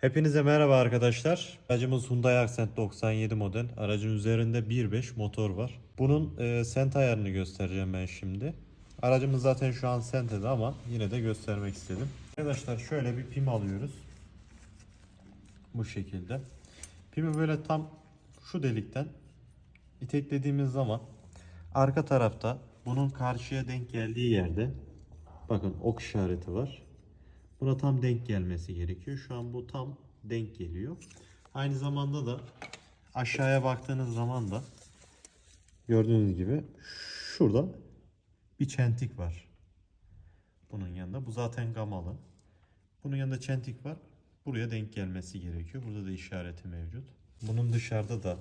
Hepinize merhaba arkadaşlar. Aracımız Hyundai Accent 97 model. Aracın üzerinde 1.5 motor var. Bunun e, sent ayarını göstereceğim ben şimdi. Aracımız zaten şu an sentede ama yine de göstermek istedim. Arkadaşlar şöyle bir pim alıyoruz. Bu şekilde. Pimi böyle tam şu delikten iteklediğimiz zaman arka tarafta bunun karşıya denk geldiği yerde bakın ok işareti var. Buna tam denk gelmesi gerekiyor. Şu an bu tam denk geliyor. Aynı zamanda da aşağıya baktığınız zaman da gördüğünüz gibi şurada bir çentik var. Bunun yanında. Bu zaten gamalı. Bunun yanında çentik var. Buraya denk gelmesi gerekiyor. Burada da işareti mevcut. Bunun dışarıda da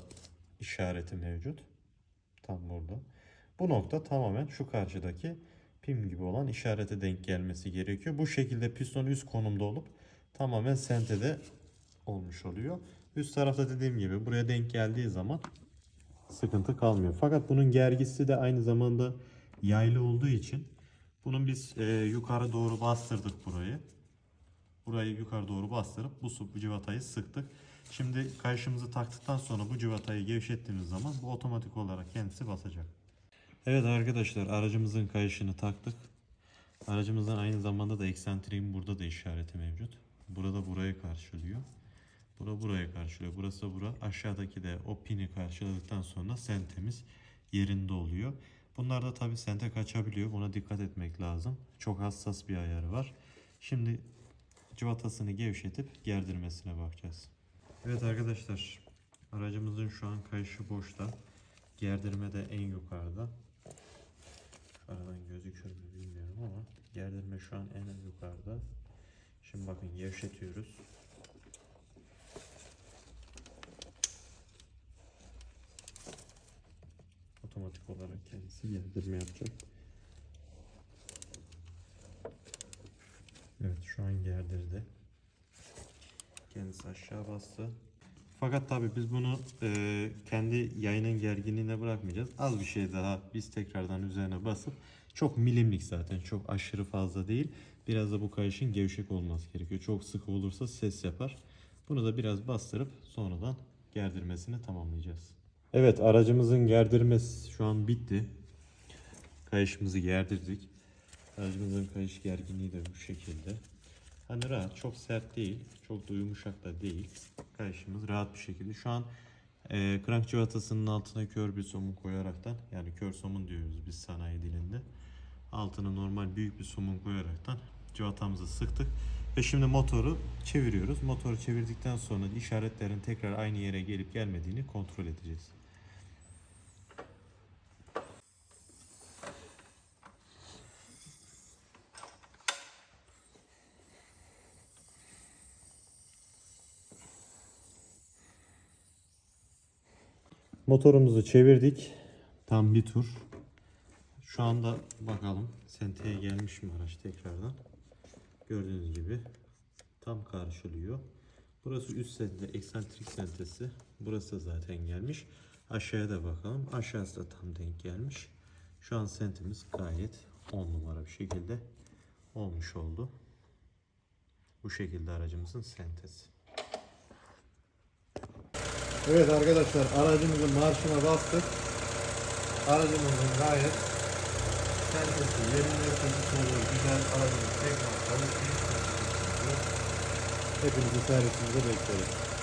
işareti mevcut. Tam burada. Bu nokta tamamen şu karşıdaki pim gibi olan işarete denk gelmesi gerekiyor. Bu şekilde piston üst konumda olup tamamen sentede olmuş oluyor. Üst tarafta dediğim gibi buraya denk geldiği zaman sıkıntı kalmıyor. Fakat bunun gergisi de aynı zamanda yaylı olduğu için bunun biz e, yukarı doğru bastırdık burayı. Burayı yukarı doğru bastırıp bu, bu civatayı sıktık. Şimdi kayışımızı taktıktan sonra bu civatayı gevşettiğimiz zaman bu otomatik olarak kendisi basacak. Evet arkadaşlar aracımızın kayışını taktık. Aracımızın aynı zamanda da eksentriğin burada da işareti mevcut. Burada burayı karşılıyor. Bura buraya karşılıyor. Burası da bura. Aşağıdaki de o pini karşıladıktan sonra sentemiz yerinde oluyor. Bunlar da tabi sente kaçabiliyor. Buna dikkat etmek lazım. Çok hassas bir ayarı var. Şimdi cıvatasını gevşetip gerdirmesine bakacağız. Evet arkadaşlar aracımızın şu an kayışı boşta. Gerdirme de en yukarıda. Gerdirme şu an en yukarıda. Şimdi bakın gevşetiyoruz. Otomatik olarak kendisi gerdirme yapacak. Evet şu an gerdirdi. Kendisi aşağı bastı. Fakat tabii biz bunu e, kendi yayının gerginliğine bırakmayacağız. Az bir şey daha biz tekrardan üzerine basıp çok milimlik zaten çok aşırı fazla değil. Biraz da bu kayışın gevşek olması gerekiyor. Çok sıkı olursa ses yapar. Bunu da biraz bastırıp sonradan gerdirmesini tamamlayacağız. Evet aracımızın gerdirmesi şu an bitti. Kayışımızı gerdirdik. Aracımızın kayış gerginliği de bu şekilde. Hani rahat, çok sert değil, çok da yumuşak da değil. Kayışımız rahat bir şekilde. Şu an e, krank cıvatasının altına kör bir somun koyaraktan, yani kör somun diyoruz biz sanayi dilinde. Altına normal büyük bir somun koyaraktan cıvatamızı sıktık. Ve şimdi motoru çeviriyoruz. Motoru çevirdikten sonra işaretlerin tekrar aynı yere gelip gelmediğini kontrol edeceğiz. Motorumuzu çevirdik. Tam bir tur. Şu anda bakalım senteye gelmiş mi araç tekrardan. Gördüğünüz gibi tam karşılıyor. Burası üst sente, eksantrik sentesi. Burası zaten gelmiş. Aşağıya da bakalım. Aşağısı da tam denk gelmiş. Şu an sentimiz gayet 10 numara bir şekilde olmuş oldu. Bu şekilde aracımızın sentesi. Evet arkadaşlar aracımızın marşına bastık. Aracımızın gayet sentesi yerinde sentesi oluyor. Güzel aracımız tekrar çalışıyor. Hepinizi servisimizde bekleriz.